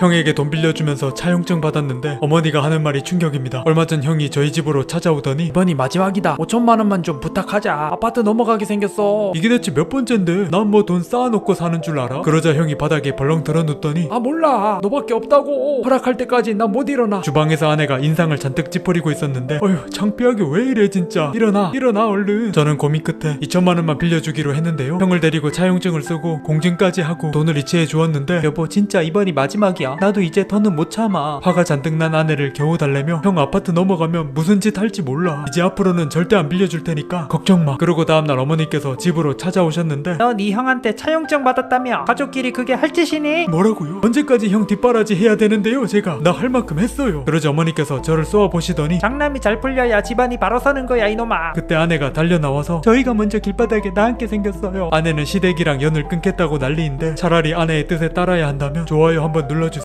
형에게 돈 빌려주면서 차용증 받았는데 어머니가 하는 말이 충격입니다. 얼마 전 형이 저희 집으로 찾아오더니 이번이 마지막이다. 5천만 원만 좀 부탁하자. 아파트 넘어가게 생겼어. 이게 대체 몇 번째인데 난 뭐 돈 쌓아놓고 사는 줄 알아? 그러자 형이 바닥에 벌렁 들어눕더니 아 몰라. 너밖에 없다고. 허락할 때까지 나못 일어나. 주방에서 아내가 인상을 잔뜩 찌푸리고 있었는데 어휴 창피하게 왜 이래 진짜 일어나 일어나 얼른 저는 고민 끝에 2천만 원만 빌려주기로 했는데요 형을 데리고 차용증을 쓰고 공증까지 하고 돈을 이체해 주었는데 여보 진짜 이번이 마지막이 야. 나도 이제 더는 못 참아. 화가 잔뜩 난 아내를 겨우 달래며 형 아파트 넘어가면 무슨 짓 할지 몰라 이제 앞으로는 절대 안 빌려줄 테니까 걱정 마 그러고 다음날 어머니께서 집으로 찾아오셨는데 너 네 형한테 차용증 받았다며? 가족끼리 그게 할 짓이니? 뭐라고요? 언제까지 형 뒷바라지 해야 되는데요 제가 나 할 만큼 했어요 그러자 어머니께서 저를 쏘아 보시더니 장남이 잘 풀려야 집안이 바로 서는 거야 이놈아. 그때 아내가 달려 나와서 저희가 먼저 길바닥에 나앉게 생겼어요. 아내는 시댁이랑 연을 끊겠다고 난리인데 차라리 아내의 뜻에 따라야 한다면 좋아요 한번 눌러주세요.